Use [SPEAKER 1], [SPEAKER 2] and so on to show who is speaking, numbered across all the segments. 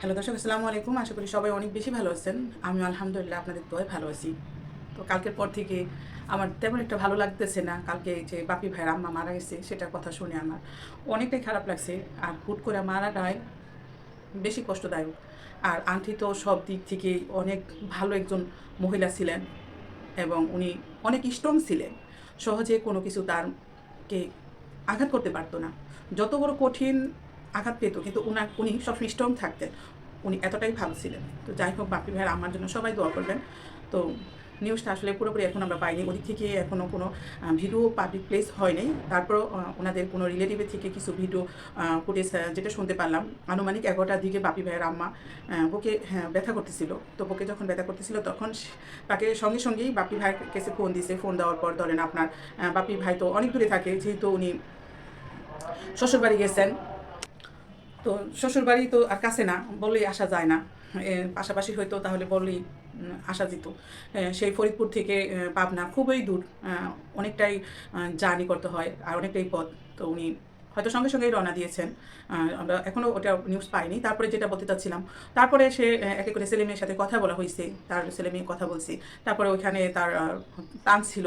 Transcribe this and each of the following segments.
[SPEAKER 1] Hello দর্শক, আসসালামু আলাইকুম। আশা করি সবাই অনেক বেশি ভালো আছেন। আমি আলহামদুলিল্লাহ আপনাদের দোয়ায় ভালো আছি। তো কালকের পর থেকে আমার তেমন একটা ভালো লাগতেছে না। কালকে যে বাপি ভাইয়ের আম্মা মারা গেছে, সেটার কথা শুনে আমার অনেকটাই খারাপ লাগছে। আর হুট করে মারাটাই বেশি কষ্টদায়ক। আর আন্টি তো সব দিক থেকে অনেক ভালো একজন মহিলা ছিলেন এবং উনি অনেক স্ট্রং ছিলেন। সহজে কোনো কিছু তারকে আঘাত করতে পারতো না। যত বড় কঠিন আঘাত পেত কিন্তু উনার উনি সবসময় স্ট্রং থাকতেন। উনি এতটাই ভালো ছিলেন। তো যাই হোক বাপি ভাইয়ের আমার জন্য সবাই দোয়া করবেন। তো নিউজটা আসলে পুরোপুরি এখন আমরা পাইনি। ওদিক থেকে এখনও কোনো ভিডিও পাবলিক প্লেস হয়নি। তারপরও ওনাদের কোনো রিলেটিভের থেকে কিছু ভিডিও ফুটেজ যেটা শুনতে পারলাম আনুমানিক এগারোটার দিকে বাপি ভাইয়ের আম্মা বুকে হ্যাঁ, ব্যথা করতেছিল। তো বুকে যখন ব্যথা করতেছিল তখন তাকে সঙ্গে সঙ্গেই বাপি ভাইয়ের কাছে ফোন দিছে। ফোন দেওয়ার পর ধরেন আপনার বাপি ভাই তো অনেক দূরে থাকে। যেহেতু উনি শ্বশুরবাড়ি গেছেন তো শ্বশুরবাড়ি তো আর কাছে না, বললেই আসা যায় না। পাশাপাশি হয়তো তাহলে বললেই আসা যেত। সেই ফরিদপুর থেকে পাবনা খুবই দূর অনেকটাই জার্নি করতে হয় আর অনেকটাই পথ। তো উনি হয়তো সঙ্গে সঙ্গেই রওনা দিয়েছেন। আমরা এখনও ওটা নিউজ পাইনি। তারপরে যেটা বলতে চাচ্ছিলাম, তারপরে সে একে করে ছেলে মেয়ের সাথে কথা বলা হয়েছে, তার ছেলে মেয়ে কথা বলছে। তারপরে ওইখানে তার টান ছিল।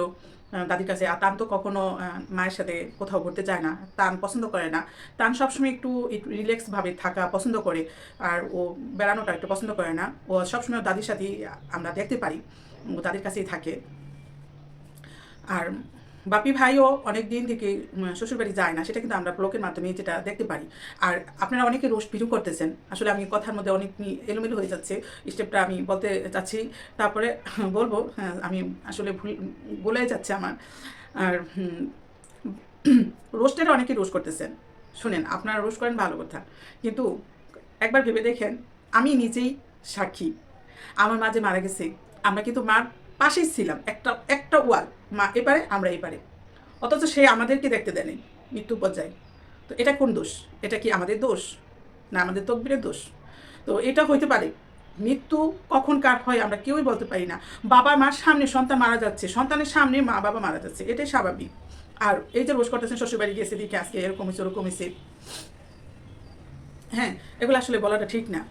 [SPEAKER 1] দাদির কাছে। আর তান তো কখনো মায়ের সাথে কোথাও ঘুরতে যায় না। তান পছন্দ করে না। তান সবসময় একটু রিল্যাক্সভাবে থাকা পছন্দ করে। আর ও বেড়ানোটা একটু পছন্দ করে না। ও সবসময় দাদির সাথেই আমরা দেখতে পারি। ও দাদির কাছেই থাকে। আর বাপি ভাইও অনেক দিন থেকে শ্বশুরবাড়ি যায় না সেটা কিন্তু আমরা ব্লকের মাধ্যমে যেটা দেখতে পারি। আর আপনারা অনেকে রোজ ভিডিও করতেছেন আসলে আমি কথার মধ্যে অনেক এলোমেলো হয়ে যাচ্ছে স্টেপটা আমি বলতে চাচ্ছি। তারপরে বলব হ্যাঁ, আমি আসলে ভুল বলে যাচ্ছে আমার। আর রোস্টের অনেকে রোজ করতেছেন। শুনেন আপনারা রোজ করেন ভালো কথা। কিন্তু একবার ভেবে দেখেন আমি নিজেই সাক্ষী। আমার মাঝে মারা গেছে আমরা কিন্তু মার পাশেই ছিলাম, একটা একটা ওয়াল, মা, এপারে, আমরা এপারে। অথচ সে আমাদেরকে দেখতে দেয়নি মৃত্যু পর্যায়ে। তো এটা কোন দোষ? এটা কি আমাদের দোষ? না আমাদের তকবিরের দোষ? তো এটা হইতে পারে, মৃত্যু কখন কার হয় আমরা কেউই বলতে পারি না। বাবা মার সামনে সন্তান মারা যাচ্ছে, সন্তানের সামনে মা বাবা মারা যাচ্ছে, এটাই স্বাভাবিক। আর এই যে রোজ করতেছেন, শ্বশুরবাড়ি গেছে, দিকে আজকে এরকম হয়েছে ওরকম হয়েছে হ্যাঁ এগুলো আসলে বলাটা ঠিক না।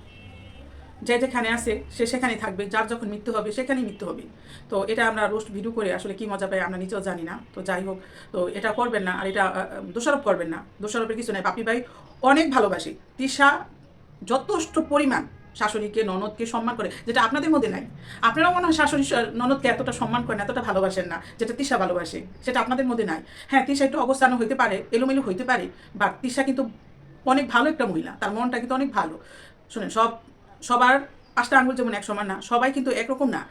[SPEAKER 1] যে যেখানে আছে, সে সেখানেই থাকবে। যার যখন মৃত্যু হবে, সেখানেই মৃত্যু হবে। তো এটা আমরা রোস্ট ভিডিও করে আসলে কি মজা পাই আমরা নিজেও জানি না। তো যাই হোক, তো এটা করবেন না আর এটা দোষারোপ করবেন না। দোষারোপের কিছু নাই। বাপি ভাই অনেক ভালোবাসি। তিশা যথেষ্ট পরিমাণ শাশুড়িকে, ননদকে সম্মান করে, যেটা আপনাদের মধ্যে নাই। আপনারাও মনে হয় শাশুড়ি ননদকে এতটা সম্মান করেন, এতটা ভালোবাসেন না, যেটা তিশা ভালোবাসে। সেটা আপনাদের মধ্যে নাই। হ্যাঁ তিশা একটু অবস্থানও হইতে পারে, এলোমেলো হইতে পারে বা তিশা কিন্তু অনেক ভালো একটা মহিলা। তার মনটা কিন্তু অনেক ভালো। শুনেন, সব সবার পাঁচটা আঙুল যেমন এক সমান না, সবাই কিন্তু একরকম না।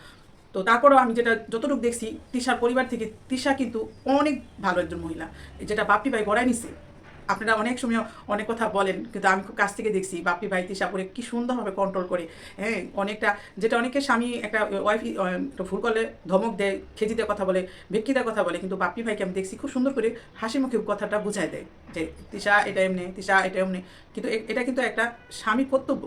[SPEAKER 1] তো তারপরেও আমি যেটা যতটুকু দেখছি, তিশার পরিবার থেকে তিশা কিন্তু অনেক ভালো একজন মহিলা। যেটা বাপ্পি ভাই গড়াই নিছে। আপনারা অনেক সময় অনেক কথা বলেন, কিন্তু আমি খুব কাছ থেকে দেখছি বাপ্পি ভাই তিশা করে কী সুন্দরভাবে কন্ট্রোল করে। হ্যাঁ অনেকটা যেটা অনেকে স্বামী একটা ওয়াইফ একটা ভুল করলে ধমক দেয়, খেজিতে কথা বলে, ভিক্ষিতে কথা বলে, কিন্তু বাপ্পি ভাইকে আমি দেখছি খুব সুন্দর করে হাসি মুখে কথাটা বুঝায় দেয় যে, তিশা এটা এমনি, তিশা এটা এমনি। কিন্তু এটা কিন্তু একটা স্বামী কর্তব্য।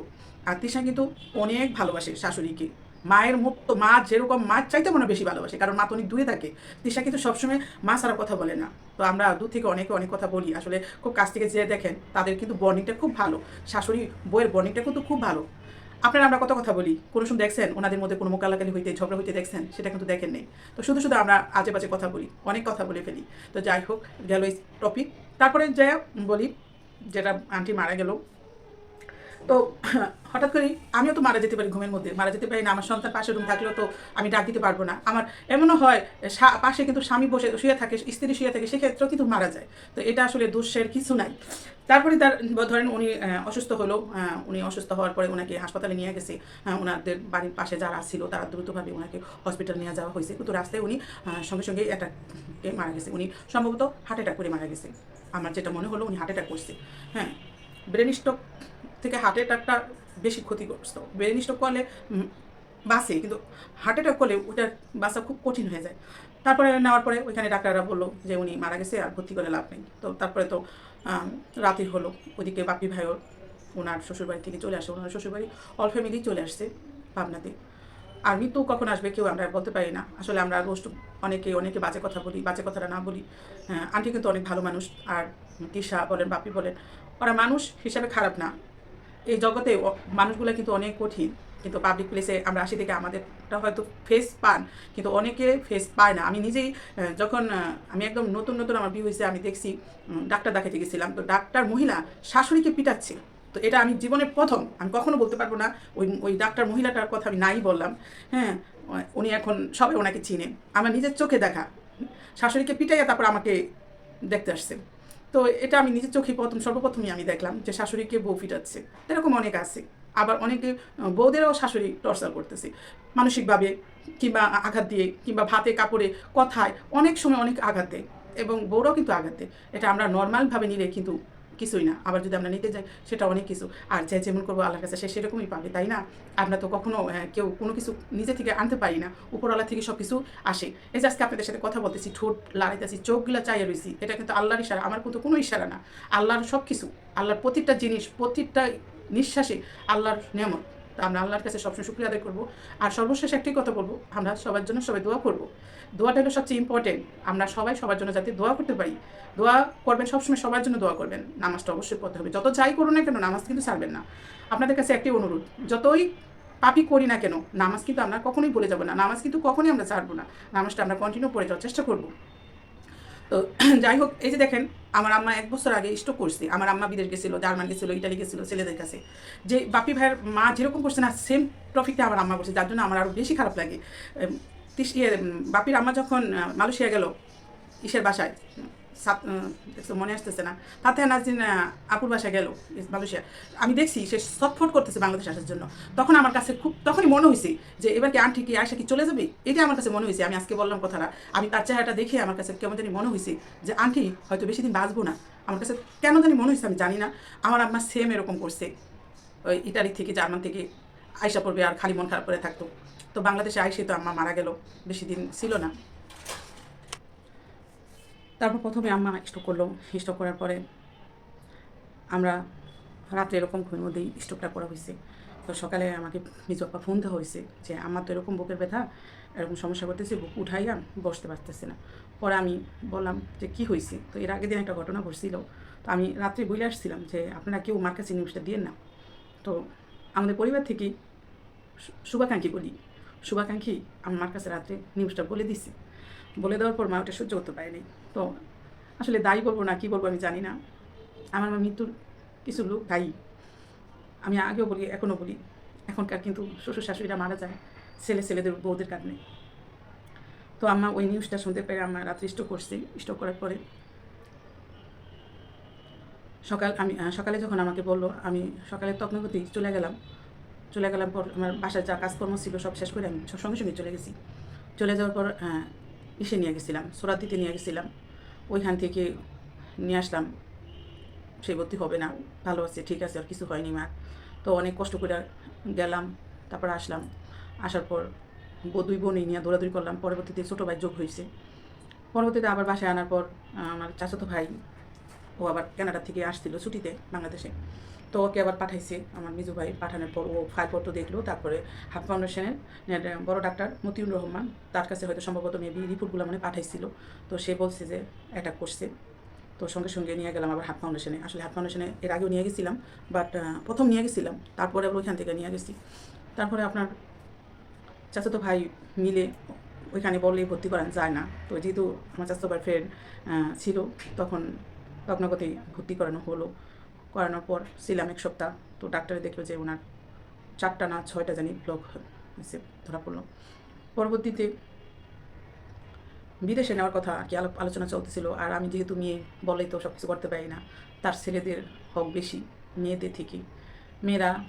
[SPEAKER 1] আর তিশা কিন্তু অনেক ভালোবাসে শাশুড়িকে। মায়ের মতো মা যেরকম মার চাইতে মনে বেশি ভালোবাসে, কারণ মা তো অনেক দূরে থাকে। তিশা কিন্তু সবসময় মা ছাড়া কথা বলে না। তো আমরা দূর থেকে অনেকে অনেক কথা বলি। আসলে খুব কাছ থেকে যে দেখেন, তাদের কিন্তু বর্নিংটা খুব ভালো। শাশুড়ি বইয়ের বর্নিংটা কিন্তু খুব ভালো। আপনারা আমরা কত কথা বলি? কোনো সময় দেখছেন? ওনাদের মধ্যে কোনো মোকালাকালি হইতে, ঝগড়া হইতে দেখছেন? সেটা কিন্তু দেখেন নেই। তো শুধু শুধু আমরা আজে বাজে কথা বলি, অনেক কথা বলে ফেলি। তো যাই হোক, গেল এই টপিক তারপরে যে বলি, যেটা আন্টি মারা গেল তো হঠাৎ করে আমিও তো মারা যেতে পারি ঘুমের মধ্যে। মারা যেতে পারি না, আমার সন্তান পাশে রুম থাকলেও তো আমি ডাক দিতে পারব না। আমার এমনও হয় পাশে কিন্তু স্বামী বসে, শুয়ে থাকে, স্ত্রী শুয়ে থাকে, সেক্ষেত্রেও কিন্তু মারা যায়। তো এটা আসলে দোষের কিছু নাই। তারপরে তার, ধরেন উনি অসুস্থ হলো উনি অসুস্থ হওয়ার পরে ওনাকে হাসপাতালে নিয়ে গেছে। ওনাদের বাড়ির পাশে যারা ছিল, তারা দ্রুতভাবে ওনাকে হসপিটাল নিয়ে যাওয়া হয়েছে। কিন্তু রাস্তায় উনি সঙ্গে সঙ্গে একটা মারা গেছে। উনি সম্ভবত হার্ট অ্যাটাক করে মারা গেছে। আমার যেটা মনে হলো, উনি হার্ট অ্যাটাক করছে। হ্যাঁ ব্রেন স্ট্রোক থেকে হার্ট অ্যাটাকটা বেশি ক্ষতিগ্রস্ত। ব্রেন স্ট্রোক করলে বাসে কিন্তু হার্ট অ্যাটাক করলে ওটা বাসা খুব কঠিন হয়ে যায়। তারপরে নেওয়ার পরে ওইখানে ডাক্তাররা বলল যে উনি মারা গেছে আর ভর্তি করে লাভ নেই। তো তারপরে তো রাতের হলো। ওদিকে বাপি ভাইও ওনার শ্বশুরবাড়ি থেকে চলে আসে, ওনার শ্বশুরবাড়ি অল ফ্যামিলি চলে আসছে পাবনাতে। আর মৃত্যু কখন আসবে কেউ আমরা বলতে পারি না। আসলে আমরা রোজ অনেকে অনেকে বাজে কথা বলি, বাজে কথাটা না বলি। আন্টি কিন্তু অনেক ভালো মানুষ। আর তিশা বলেন বাপি বলেন, ওরা মানুষ হিসাবে খারাপ না। এই জগতে মানুষগুলো কিন্তু অনেক কঠিন। কিন্তু পাবলিক প্লেসে আমরা আসি থেকে আমাদেরটা হয়তো ফেস পান, কিন্তু অনেকে ফেস পায় না। আমি নিজেই যখন আমি একদম নতুন নতুন আমার বিয়ে হয়েছে, আমি দেখছি ডাক্তার দেখাতে গেছিলাম। তো ডাক্তার মহিলা শাশুড়িকে পিটাচ্ছে। তো এটা আমি জীবনের প্রথম। আমি কখনো বলতে পারব না, ওই ওই ডাক্তার মহিলাটার কথা আমি নাই বললাম। হ্যাঁ উনি এখন সবাই ওনাকে চিনে। আমার নিজের চোখে দেখা। শাশুড়িকে পিটাইয়া তারপর আমাকে দেখতে আসছে। তো এটা আমি নিজের চোখে প্রথম, সর্বপ্রথমই আমি দেখলাম যে শাশুড়িকে বউ ফিটাচ্ছে। এরকম অনেক আছে। আবার অনেকে বউদেরও শাশুড়ি টর্চার করতেছে। মানসিকভাবে কিংবা আঘাত দিয়ে কিংবা ভাতে কাপড়ে কথায় অনেক সময় অনেক আঘাত দেয় এবং বউরাও কিন্তু আঘাত দেয়। এটা আমরা নর্মালভাবে নিলে কিন্তু কিছুই না। আবার যদি আমরা নিতে যাই, সেটা অনেক কিছু। আর যে যেমন করব আল্লাহর কাছে সে সেরকমই পাবে, তাই না? আমরা তো কখনো কেউ কোনো কিছু নিজে থেকে আনতে পারি না। উপরওয়ালা থেকে সব কিছু আসে। এই যে আজকে আপনাদের সাথে কথা বলতেছি, ঠোঁট লাড়াইতেছি, চোখগুলো চাইয়া রয়েছি এটা কিন্তু আল্লাহর ইশারা, আমার কিন্তু কোনো ইশারা না। আল্লাহর সব কিছু আল্লাহর প্রতিটা জিনিস, প্রতিটা নিঃশ্বাসে আল্লাহর নিয়ামত। তা আমরা আল্লাহর কাছে সবসময় শুক্রিয়া আদায় করব। আর সর্বশেষ একটি কথা বলব, আমরা সবার জন্য সবাই দোয়া করব। দোয়াটা হলো সবচেয়ে ইম্পর্টেন্ট আমরা সবাই সবার জন্য যাতে দোয়া করতে পারি। দোয়া করবেন, সবসময় সবার জন্য দোয়া করবেন। নামাজটা অবশ্যই পড়তে হবে। যত যাই করুন না কেন, নামাজ কিন্তু ছাড়বেন না। আপনাদের কাছে একটি অনুরোধ, যতই পাপি করি না কেন, নামাজ কিন্তু আমরা কখনোই বলে যাব না। নামাজ কিন্তু কখনোই আমরা ছাড়বো না। নামাজটা আমরা কন্টিনিউ করে যাওয়ার চেষ্টা করব। তো যাই হোক এই যে দেখেন আমার আম্মা এক বছর আগে স্টক করছে। আমার আম্মা বিদেশ গেছিল জার্মান গেছিল ইটালি গেছিল ছেলেদের কাছে। যে বাপি ভাইয়ের মা যেরকম করছে না সেম টপিকটা আমার আম্মা করছে। যার জন্য আমার আরও বেশি খারাপ লাগে। ইয়ে, বাপির আম্মা যখন মালয়েশিয়া গেল ইসের বাসায় মনে আসতেছে না। তাতে নাজিন আপুর বাসা গেল মালয়েশিয়া। আমি দেখছি, সে ছটফট করতেছে বাংলাদেশ আসার জন্য। তখন আমার কাছে খুব, তখনই মনে হয়েছে যে, এবার কি আন্টি কি আয়সা কি চলে যাবে? এটা আমার কাছে মনে হয়েছে আমি আজকে বললাম কথাটা। আমি তার চেহারাটা দেখে আমার কাছে কেমন জানি মনে হয়েছে যে, আন্টি, হয়তো বেশি দিন বাঁচবো না। আমার কাছে কেন জানি মনে হয়েছে আমি জানি না। আমার আম্মা সেম এরকম করছে। ওই ইটালি থেকে, জার্মান থেকে আয়সা পড়বে আর খালি মন খারাপ করে থাকতো। তো বাংলাদেশে আইসে তো আম্মা মারা গেল, বেশি দিন ছিল না। তারপর প্রথমে আম্মা স্টক করল স্টক করার পরে আমরা রাত্রে এরকম ঘুমের মধ্যেই স্টকটা করা হয়েছে। তো সকালে আমাকে মিজু ফোন দেওয়া হয়েছে যে আমার তো এরকম বুকের ব্যথা, এরকম সমস্যা করতেছে, বুক উঠাইয়া বসতে পারতেছে না। পরে আমি বললাম যে, কি হয়েছে? তো এর আগের দিন একটা ঘটনা ঘটছিল। তো আমি রাত্রে বলে আসছিলাম যে, আপনারা কেউ মার কাছে নিউজটা দিয়েন না। তো আমাদের পরিবার থেকে শুভাকাঙ্ক্ষী বলি। শুভাকাঙ্ক্ষী আমার কাছে রাত্রে নিউজটা বলে দিছি। বলে দেওয়ার পর মা ওটা সহ্য করতে পারেনি। তো আসলে দায়ী বলব না, কি বলব আমি জানি না। আমার মৃত্যুর কিছু লোক দায়ী। আমি আগেও বলি, এখনও বলি, এখনকার কিন্তু শ্বশুর শাশুড়িরা মারা যায়, ছেলে ছেলেদের বউদের কারণে। তো আমার ওই নিউজটা শুনতে পেরে আমার রাত্রে স্টক করছি স্টক করার পরে সকাল আমি সকালে যখন আমাকে বলল, আমি সকালে তখনগতি চলে গেলাম। চলে গেলাম পর আমার বাসার যা কাজকর্ম ছিল সব শেষ করে আমি সঙ্গে সঙ্গে চলে গেছি। চলে যাওয়ার পর ইসে নিয়ে গেছিলাম, সোরাত দিতে নিয়ে গেছিলাম। ওইখান থেকে নিয়ে আসলাম। সে ভর্তি হবে না, ভালো আছে, ঠিক আছে, আর কিছু হয়নি মা। তো অনেক কষ্ট করে গেলাম, তারপর আসলাম। আসার পর দুই বোনই নিয়ে দৌড়াদৌড়ি করলাম। পরবর্তীতে ছোটো ভাই যোগ হয়েছে। পরবর্তীতে আবার বাসায় আনার পর, আমার চাচাতো ভাই, ও আবার কানাডা থেকে আসছিল ছুটিতে বাংলাদেশে। তো ওকে আবার পাঠাইছে, আমার মিজু ভাই পাঠানোর পর ও ফাইলপত্র দেখল তারপরে হাফ ফাউন্ডেশনের বড় ডাক্তার মতিউর রহমান, তার কাছে হয়তো সম্ভবত মেবি রিপোর্টগুলো মানে পাঠাইছিল। তো সে বলছে যে অ্যাটাক করছে। তো সঙ্গে সঙ্গে নিয়ে গেলাম আবার হাফ ফাউন্ডেশনে। আসলে হাফ ফাউন্ডেশনে এর আগেও নিয়ে গেছিলাম বাট প্রথম নিয়ে গেছিলাম, তারপরে আবার ওইখান থেকে নিয়ে গেছি। তারপরে আপনার চাচাতো ভাই মিলে ওইখানে বললেই ভর্তি করান যায় না। তো যেহেতু আমার চাচাতো ভাই ফ্রেন্ড ছিল, তখন তখনগতে ভর্তি করানো হলো। করানোর পর ছিলাম এক সপ্তাহ। তো ডাক্তারে দেখল যে ওনার চারটা না ছয়টা জানি ব্লক ধরা পড়ল। পরবর্তীতে বিদেশে নেওয়ার কথা আর কি আলো- আলোচনা চলতেছিল। আর আমি যেহেতু মেয়ে, বলেই তো সব কিছু করতে পারি না। তার ছেলেদের হক বেশি, মেয়েদের থেকে। মেয়েরা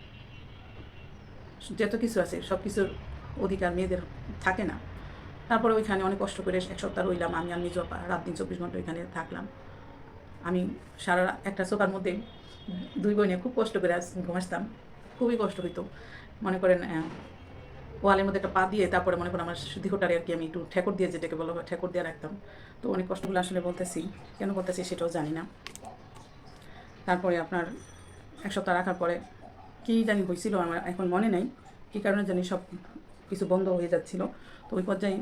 [SPEAKER 1] যত কিছু আছে সব কিছুর অধিকার মেয়েদের থাকে না। তারপরে ওইখানে অনেক কষ্ট করে এক সপ্তাহ রইলাম। আমি আর নিজ রাত দিন চব্বিশ ঘণ্টা ওইখানে থাকলাম। আমি সারা একটা সোফার মধ্যে দুই বোনে খুব কষ্ট করে ঘুমাসতাম। খুবই কষ্ট হইতো। মনে করেন ওয়ালের মধ্যে একটা পা দিয়ে তারপরে মনে করেন আমার দেহটারে আর কি আমি একটু ঠেকর দিয়ে যেটাকে বলো ঠেকর দিয়ে রাখতাম। তো অনেক কষ্টগুলো আসলে বলতেছি। কেন বলতেছি সেটাও জানি না। তারপরে আপনার এক সপ্তাহ রাখার পরে কী জানি হয়েছিল আমার এখন মনে নেই। কী কারণে জানি সব কিছু বন্ধ হয়ে যাচ্ছিল। তো ওই পর্যায়ে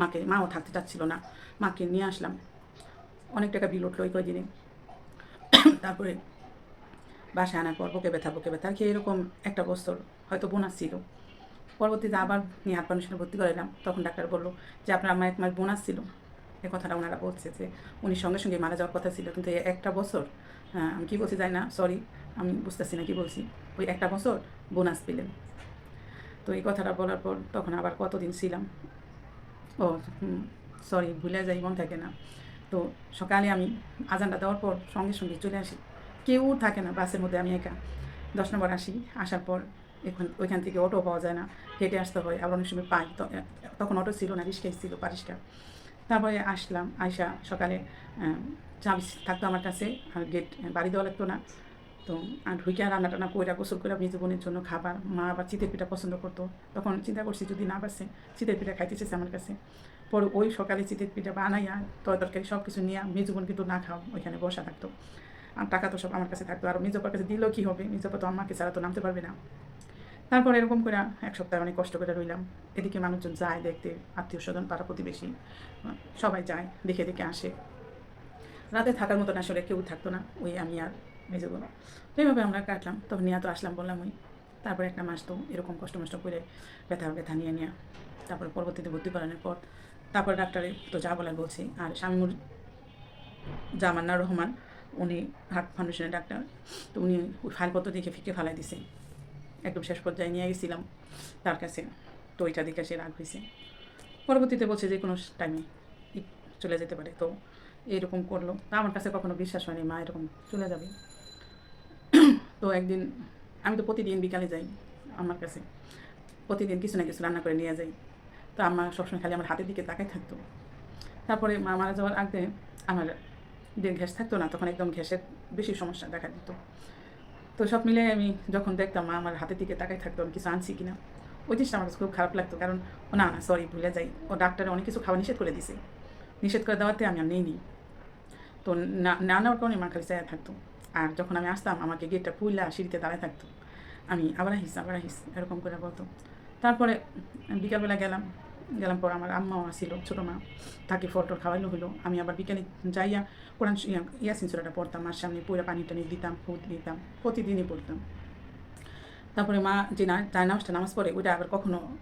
[SPEAKER 1] মাকে, মাও থাকতে চাচ্ছিল না। মাকে নিয়ে আসলাম। অনেক টাকা বিল উঠল ওই কয়দিনে তারপরে বাসায় আনার পর বুকে ব্যথা বুকে ব্যথা, কি এরকম একটা বছর হয়তো বোনাস ছিল। পরবর্তীতে আবার নিয়ে হাত মানুষের ভর্তি করালাম তখন ডাক্তার বলল যে, আপনার আমার এক মাস বোনাস ছিল। এ কথাটা ওনারা বলছে যে, উনি সঙ্গে সঙ্গে মারা যাওয়ার কথা ছিল। কিন্তু একটা বছর আমি কী বলছি যাই না সরি আমি বুঝতেছি না কী বলছি। ওই একটা বছর বোনাস পেলেন। তো এই কথাটা বলার পর তখন আবার কতদিন ছিলাম? ও সরি ভুলে যাই, মন থাকে না। তো সকালে আমি আজানটা দেওয়ার পর সঙ্গে সঙ্গে চলে আসি। কেউ থাকে না বাসের মধ্যে, আমি একা। দশ নম্বর আসি, আসার পর এখন ওইখান থেকে অটো পাওয়া যায় না, হেঁটে আসতে হয়, আবার অনেক সময় পাই। তখন অটো ছিল না, রিক্সাই ছিল পারিসটা তারপরে আসলাম আয়সা সকালে চাবি থাকতো আমার কাছে, আর গেট, বাড়ি দেওয়া লাগতো না। তো আর ঢুকে রান্না টান্না কইরা গোসল করে নিজে বোনের জন্য খাবার, মা আবার চিতের পিঠা পছন্দ করতো। তখন চিন্তা করছি যদি না পারছে চিতের পিঠা খাইতে চেয়েছে আমার কাছে। পরে ওই সকালে চিতের পিঠা বানাইয়া তয় তরকারি সব কিছু নিয়ে মেজু বোন কিন্তু না খাও ওইখানে বসা থাকতো। আর টাকা তো সব আমার কাছে থাকতো। আর মেজপার কাছে দিলেও কী হবে? মেজপা তো আমাকে ছাড়া তো নামতে পারবে না। তারপর এরকম করে এক সপ্তাহ অনেক কষ্ট করে রইলাম। এদিকে মানুষজন যায় দেখতে আত্মীয় স্বজন পাড়া প্রতিবেশী সবাই যায়, দেখে দেখে আসে। রাতে থাকার মতন আসলে কেউ থাকতো না, ওই আমি আর মেজো বোন তো এইভাবে আমরা কাটলাম। তখন নিয়ে তো আসলাম বললাম ওই, তারপরে একটা মাস তো এরকম কষ্ট মষ্ট করে ব্যথা ব্যথা নিয়ে নিয়ে, তারপরে পরবর্তীতে ভর্তি করানোর পর তারপর ডাক্তারে তো যা বলার বলছি। আর স্বামীমুর জামান্না রহমান, উনি হার্ট ফাউন্ডেশনের ডাক্তার, তো উনি ফাইলপত্র দেখে ফিকে ফালাই দিছে। একদম শেষ পর্যায়ে নিয়ে গেছিলাম তার কাছে, তো ওইটা দেখে সে রাগ হয়েছে পরবর্তীতে বলছে যে কোনো টাইমে চলে যেতে পারে, তো এরকম করল। তা আমার কাছে কখনো বিশ্বাস হয়নি, মা এরকম চলে যাবে। তো একদিন আমি তো প্রতিদিন বিকালে যাই আমার কাছে। প্রতিদিন কিছু না কিছু রান্না করে নিয়ে যাই। তো আমার সবসময় খালি আমার হাতের দিকে তাকাই থাকতো। তারপরে মা মারা যাওয়ার আগে আমার যে গ্যাস থাকতো না, তখন একদম গ্যাসের বেশি সমস্যা দেখা দিত। তো সব মিলে আমি যখন দেখতাম মা আমার হাতের দিকে তাকাই থাকতো, আমি কিছু আনছি কিনা, ওই জিনিসটা আমার খুব খারাপ লাগতো। কারণ, ও না না সরি ভুলে যাই। ও ডাক্তারে অনেক কিছু খাওয়া নিষেধ করে দিছে। নিষেধ করে দেওয়াতে আমি আর নেইনি। তো না না নেওয়ার কারণে মা খালি চায়া থাকতো। আর যখন আমি আসতাম, আমাকে গেটটা খুললা সিঁড়িতে দাঁড়ায় থাকতো। আমি, আবার আহিস আবার আহিস এরকম করে বলতো। তারপরে বিকালবেলা গেলাম গেলাম পর আমার আম্মাও আসিল, ছোটো মা, তাকে ফল টল খাওয়াইলো হলো আমি আবার বিকেলে যাইয়া কোরআন ইয়া- ইয়াসিন সুরাটা পড়তাম, মার সামনে পুরো পানি টানি দিতাম, ফুট দিতাম, প্রতিদিনই পড়তাম। তারপরে মা যে না, যায় নামাজটা, নামাজ পড়ে, ওইটা আবার কখনো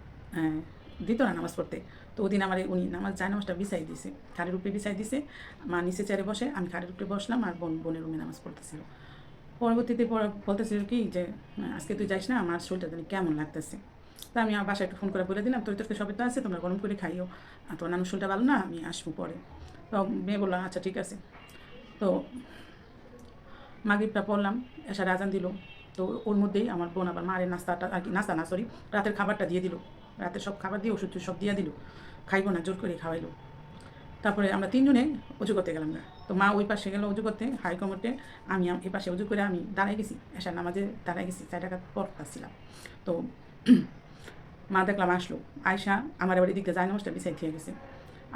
[SPEAKER 1] দিত না নামাজ পড়তে। তো ওদিন আমার উনি নামাজ, যায় নামাজটা বিছাই দিছে, খাড়ের উপরে বিছাই দিছে, মা নিচে চেয়ারে বসে, আমি খাড়ের উপরে বসলাম, আর বোন, বোনের রুমে নামাজ পড়তেছিল। পরবর্তীতে পর- বলতেছিল কি যে আজকে তুই যাইস না, আমার শরীরটা কেমন লাগতেছে? তা আমি আমার বাসায় একটু ফোন করে বলে দিলাম, তোর তোকে সবই তো আছে, তোমরা গরম করে খাইও। আর তোর নানুর শরীরটা ভালো না, আমি আসব পরে। তো মেয়ে বললাম আচ্ছা ঠিক আছে। তো মাগরিবটা পড়লাম এসে রাজান দিল। তো ওর মধ্যেই আমার বোন আবার মায়ের নাস্তাটা, আর কি, নাস্তা না সরি রাতের খাবারটা দিয়ে দিল। রাতের সব খাবার দিয়ে ওষুধ সব দিয়ে দিল। খাইবো না, জোর করে খাওয়াইলো। তারপরে আমরা তিনজনে উজু করতে গেলাম না তো মা ওই পাশে গেলো উজু করতে, হাই কমরতে আমি এই পাশে উজু করে আমি দাঁড়াই গেছি, এসার নামাজে দাঁড়াই গেছি চার টাকা পর পাচ্ছিলাম তো মা দেখলাম আসলো। আয়সা আমার এবার এদিকে যায় নামাজটা বিছাই খেয়ে গেছে।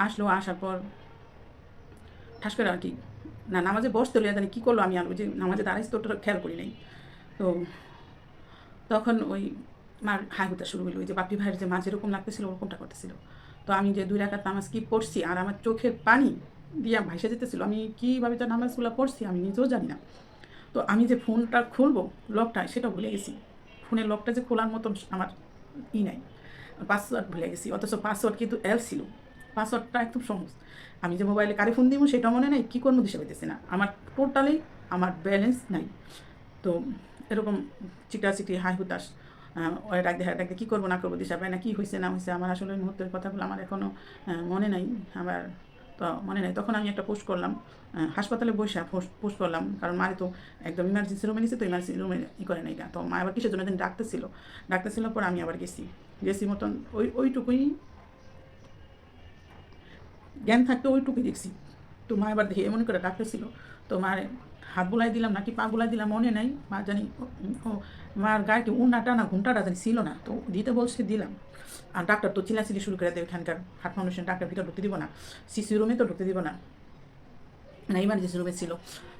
[SPEAKER 1] আসলো, আসার পর ঠাস করে আর কি না, নামাজে বসতে হলে জানি কী করল আমি আর যে নামাজে দাঁড়াইছি তো ওটা খেয়াল করি নাই। তো তখন ওই মার হাই হতে শুরু হলো ওই যে বাপি ভাইয়ের যে মা যেরকম লাগতেছিল, ওরকমটা করতেছিল। তো আমি যে দুই রাখাত নামাজ কি পড়ছি আর আমার চোখের পানি দিয়া ভাইসে যেতেছিল, আমি কীভাবে তো নামাজগুলো পড়ছি আমি নিজেও জানি না। তো আমি যে ফোনটা খুলবো, লকটা, সেটা ভুলে গেছি। ফোনের লকটা যে খোলার মতন আমার ই নাই। পাসওয়ার্ড ভুলে গেছি, অথচ পাসওয়ার্ড কিন্তু এল ছিল। পাসওয়ার্ডটা একদম সহজ। আমি যে মোবাইলে কারে ফোন দিব সেটা মনে নেই, কী করব দিশে পেতেছি না। আমার টোটালি আমার ব্যালেন্স নাই। তো এরকম চিটা চিটি হাই হুতাস ওরা ডাক দেখা ডাক কী করব, না করব, দিশা পাই না, কী হয়েছে না হয়েছে আমার আসলে মুহূর্তের কথাগুলো আমার এখনও মনে নাই। আমার তো মনে নেই, তখন আমি একটা পোস্ট করলাম হাসপাতালে বসে পোস্ট করলাম, কারণ মারে তো একদম ইমার্জেন্সি রুমে নিয়েছে তো ইমার্জেন্সি রুমে ই করে নাই তো মা আবার কিসের জন্য দিন ডাকতেছিল ডাকতেছিল পর আমি আবার গেছি। গেছি মতন ওই, ওইটুকুই জ্ঞান থাকতে ওইটুকুই দেখছি। তো মা এবার দেখে এমন করে ডাকতেছিল তো মার হাত বুলাই দিলাম, নাকি পা বুলাই দিলাম, মনে নাই। মা জানি, ও- মার গায়ে উন্নাটা না ঘুমটাটা জানি ছিল না। তো দিতে বলছে, দিলাম। আর ডাক্তার তো চিলাচিলি শুরু করে দেয় এখানকার হার্ট ফাউন্ডেশন ডাক্তার ভিতরে ঢুকতে দিব না। সিসি রুমে তো ঢুকতে দিব না। না ইমার্জেন্সি রুমে ছিল।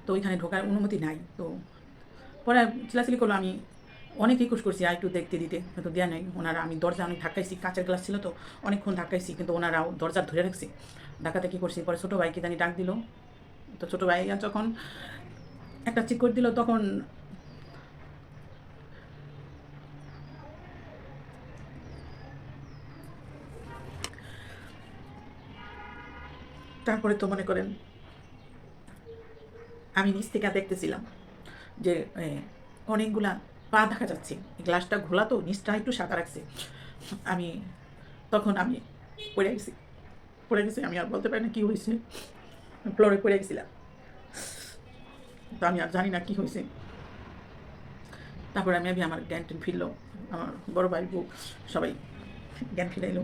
[SPEAKER 1] তো ওইখানে ঢোকার অনুমতি নাই। তো পরে চিলাচিলি করল, আমি অনেক রিকোয়েস্ট করছি আর একটু দেখতে দিতে। কিন্তু দেওয়া নেই। ওনারা, আমি দরজা অনেক ধাক্কাইছি, কাঁচের গ্লাস ছিল তো, অনেকক্ষণ ধাক্কাইছি। কিন্তু ওনারাও দরজা ধরে রাখছি। ধাক্কাতে কী করছি? পরে ছোটো ভাইকে জানি ডাক দিল। তো ছোটো ভাইয়া যখন একটা চিকর দিল তখন তারপরে তো মনে করেন আমি নিচ থেকে দেখতেছিলাম যে অনেকগুলা পা দেখা যাচ্ছে। গ্লাসটা ঘোলা তো, নিচটা একটু সাদা রাখছে। আমি, তখন আমি পড়ে গেছি। পড়ে গেছি, আমি আর বলতে পারি না কী হয়েছে। ফ্লোরে পড়ে গেছিলাম। তো আমি আর জানি না কী হয়েছে তারপরে আমি আমি আমার জ্ঞান ট্যান ফিরলো। আমার বড় ভাই বউ সবাই জ্ঞান ফিরাইলো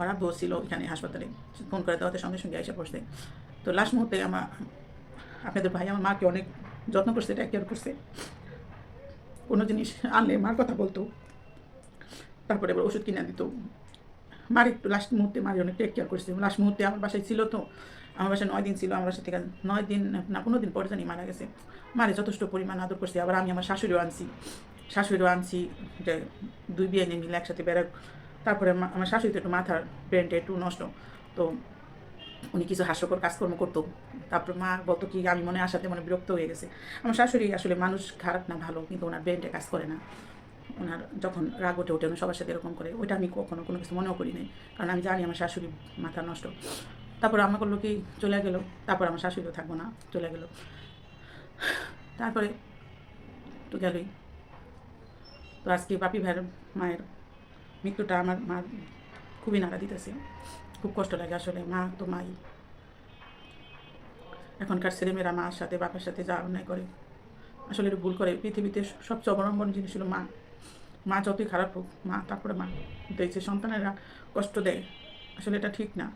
[SPEAKER 1] ওরা বসছিল এখানে হাসপাতালে। ফোন করে দেওয়াতে সঙ্গে সঙ্গে এসে বসতে তো লাস্ট মুহূর্তে আমার, আপনাদের ভাই আমার মাকে অনেক যত্ন করছে টেক কেয়ার করছে। কোনো জিনিস আনলে মার কথা বলতো। তারপরে এবার ওষুধ কিনে দিত মার একটু লাস্ট মুহূর্তে মারি অনেক টেক কেয়ার করছে। লাস্ট মুহূর্তে আমার বাসায় ছিল তো। আমার বাসায় নয় দিন ছিল, আমার বাসা থেকে নয় দিন, না, পনেরো দিন পরে জানি মারা গেছে। মারে যথেষ্ট পরিমাণ আদর করছে, আবার আমি আমার শাশুড়িও আনছি। শাশুড়িও আনছি, যে দুই বিয়ে নিয়ে মিলে একসাথে বেড়াক তারপরে আমার শাশুড়ি তো একটু মাথার ব্রেনটা একটু নষ্ট। তো উনি কিছু হাস্যকর কাজকর্ম করতো। তারপর মা বলতো কি, আমি মনে আসাতে মনে বিরক্ত হয়ে গেছে। আমার শাশুড়ি আসলে মানুষ খারাপ না ভালো, কিন্তু ওনার ব্রেনটা কাজ করে না। ওনার যখন রাগ ওঠে ওঠে উনি সবার সাথে এরকম করে। ওইটা আমি কখনো কোনো কিছু মনেও করি নাই। কারণ আমি জানি আমার শাশুড়ি মাথা নষ্ট। তারপর আমার করল কি চলে গেল। তারপর আমার শাশুড়িও থাকব না, চলে গেল। তারপরে তো গেলই। তো আজকে বাপি ভাইয়ের মায়ের মৃত্যুটা আমার মা খুবই নাড়া দিতেছে। খুব কষ্ট লাগে আসলে, মা তো মাই। এখনকার ছেলেমেয়েরা মার সাথে, বাপের সাথে যা অন্যায় করে। আসলে ভুল করে। পৃথিবীতে সবচেয়ে অবলম্বন জিনিস ছিল মা। মা যতই খারাপ হোক, মা, তারপরে মা। যে সন্তানেরা কষ্ট দেয়, আসলে এটা ঠিক না।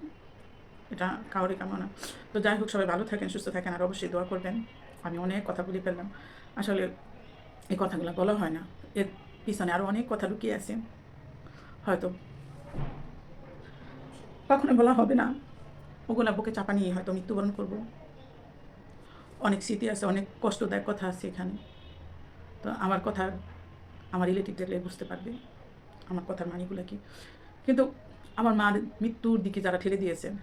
[SPEAKER 1] এটা কাউরে কামনা তো যাই হোক, সবাই ভালো থাকেন, সুস্থ থাকেন, আর অবশ্যই দোয়া করবেন। আমি অনেক কথা বলে ফেললাম। আসলে এই কথাগুলো বলা হয় না। এর পিছনে আরও অনেক কথা লুকিয়ে আছে। হয়তো কখনো বলা হবে না। ওগুলা বুকে চাপা নিয়ে হয়তো মৃত্যুবরণ করব। অনেক স্মৃতি আছে, অনেক কষ্টদায়ক কথা আছে এখানে। তো আমার কথা, আমার রিলেটিভ দেখলে বুঝতে পারবে আমার কথার মানিগুলো কি। কিন্তু আমার মার মৃত্যুর দিকে যারা ঠেলে দিয়েছেন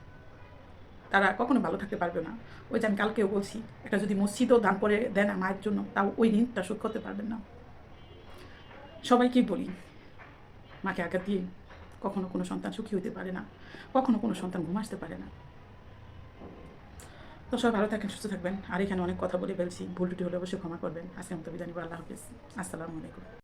[SPEAKER 1] তারা কখনো ভালো থাকতে পারবে না। ওই যে আমি কালকেও বলছি, একটা যদি মসজিদও দান করে দেন মায়ের জন্য, তাও ওই ঋণটা শোধ করতে পারবেন না। সবাইকেই বলি, মাকে আঘাত দিয়ে কখনো কোনো সন্তান সুখী হতে পারে না, কখনো কোনো সন্তান ঘুম আসতে পারে না। তো সবাই ভালো থাকেন, সুস্থ থাকবেন। আর এখানে অনেক কথা বলে ফেলছি। ভুল টুটি হলে অবশ্যই ক্ষমা করবেন। আজকে মতো বিদানি আল্লাহ হাফিজ। আসসালামু আলাইকুম।